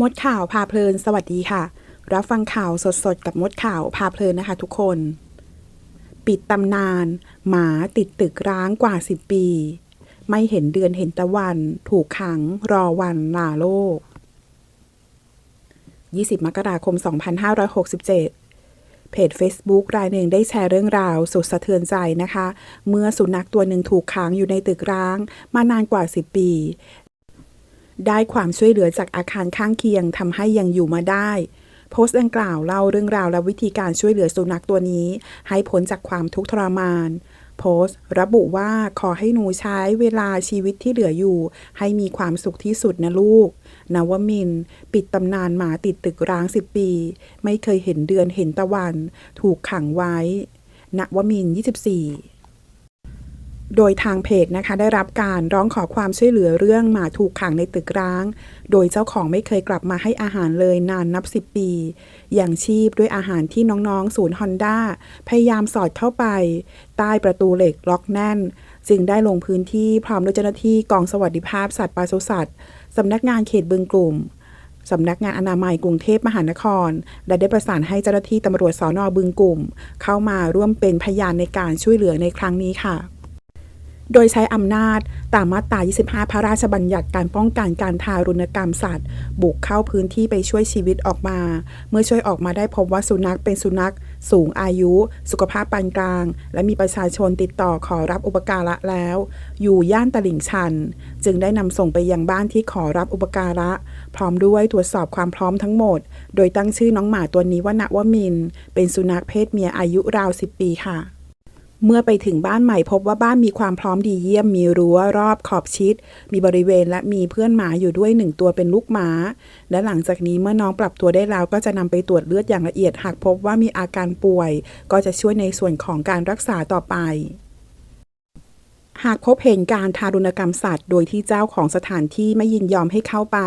มดข่าวพาเพลิน สวัสดีค่ะ รับฟังข่าวสดๆ กับมดข่าวพาเพลินนะคะทุกคน ปิดตำนาน หมาติดตึกร้างกว่า 10 ปี ไม่เห็นเดือนเห็นตะวัน ถูกขังรอวันลาโลก 20 มกราคม 2567เพจ Facebook รายหนึ่งได้แชร์เรื่องราวสุดสะเทือนใจนะคะ เมื่อสุนัขตัวหนึ่งถูกขังอยู่ในตึกร้าง มานานกว่า 10 ปี ได้ความช่วยเหลือจากอาคารข้างเคียงทำให้ยังอยู่มาได้ โพสต์ดังกล่าวเล่าเรื่องราวและวิธีการช่วยเหลือสุนัขตัวนี้ ให้พ้นจากความทุกข์ทรมาน โพสต์ ระบุว่าขอให้หนูใช้เวลาชีวิตที่เหลืออยู่ ให้มีความสุขที่สุดนะลูกนวมิน ปิดตำนานหมาติดตึกร้างสิบปี ไม่เคยเห็นเดือนเห็นตะวัน ถูกขังไว้ณวมิน 24 โดยทางเพจนะคะได้รับการร้องขอความช่วยเหลือเรื่องหมาถูกขังในตึกร้าง โดยเจ้าของไม่เคยกลับมาให้อาหารเลยนานนับสิบปี อย่างชีพด้วยอาหารที่น้องๆ ศูนย์ฮอนด้าพยายามสอดเข้าไป ใต้ประตูเหล็กล็อกแน่น จึงได้ลงพื้นที่พร้อมด้วยเจ้าหน้าที่กองสวัสดิภาพสัตว์ปศุสัตว์สำนักงานเขตบึงกลุ่มสำนักงานอนามัยกรุงเทพมหานคร และได้ประสานให้เจ้าหน้าที่ตำรวจสอนอบึงกลุ่ม เข้ามาร่วมเป็นพยานในการช่วยเหลือในครั้งนี้ค่ะ โดยใช้อำนาจตามมาตรา 25 พระราชบัญญัติการป้องกันการทารุณกรรมสัตว์ บุกเข้าพื้นที่ไปช่วยชีวิตออกมา เมื่อช่วยออกมาได้พบว่าสุนัขเป็นสุนัข สูงอายุ สุขภาพปานกลาง และมีประชาชนติดต่อขอรับอุปการะแล้ว อยู่ย่านตลิ่งชัน จึงได้นำส่งไปยังบ้านที่ขอรับอุปการะ พร้อมด้วยตรวจสอบความพร้อมทั้งหมด โดยตั้งชื่อน้องหมาตัวนี้ว่าณวมิน เป็นสุนัขเพศเมียอายุราว 10 ปีค่ะ เมื่อไปถึงบ้านใหม่พบว่าบ้านมีความพร้อมดีเยี่ยม มีรั้วรอบขอบชิด มีบริเวณและมีเพื่อนหมาอยู่ด้วยหนึ่งตัวเป็นลูกหมา และหลังจากนี้เมื่อน้องปรับตัวได้แล้วก็จะนำไปตรวจเลือดอย่างละเอียดหากพบว่ามีอาการป่วย ก็จะช่วยในส่วนของการรักษาต่อไป หากพบเห็นการทารุณกรรมสัตว์ โดยที่เจ้าของสถานที่ไม่ยินยอมให้เข้าไป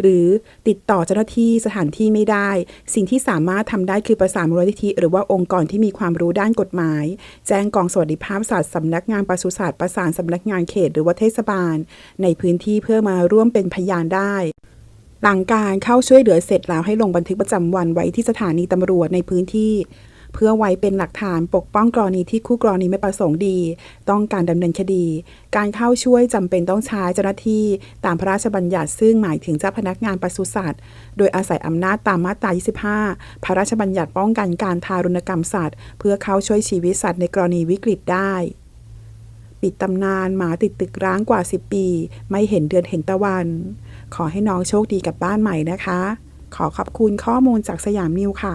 หรือติดต่อเจ้าหน้าที่สถานที่ไม่ได้ สิ่งที่สามารถทำได้คือประสานมูลนิธิ หรือว่าองค์กรที่มีความรู้ด้านกฎหมาย แจ้งกองสวัสดิภาพสัตว์สำนักงานปศุสัตว์ประสานสำนักงานเขต หรือว่าเทศบาล ในพื้นที่เพื่อมาร่วมเป็นพยานได้หลังการเข้าช่วยเหลือเสร็จแล้วให้ลงบันทึกประจำวันไว้ที่สถานีตำรวจในพื้นที่ พื่อไว้เป็นหลักฐานปกป้องกรณีที่คู่กรณีไม่ประสงค์ดี ต้องการดำเนินคดี การเข้าช่วยจำเป็นต้องใช้เจ้าหน้าที่ตามพระราชบัญญัติซึ่งหมายถึงเจ้าพนักงานปศุสัตว์ โดยอาศัยอำนาจตามมาตรา 25 พระราชบัญญัติป้องกันการทารุณกรรมสัตว์ เพื่อเข้าช่วยชีวิตสัตว์ในกรณีวิกฤตได้ปิดตำนานหมาติดตึกร้างกว่า 10 ปี ไม่เห็นเดือนเห็นตะวัน ขอให้น้องโชคดีกับบ้านใหม่นะคะ ขอขอบคุณข้อมูลจากสยามนิวค่ะ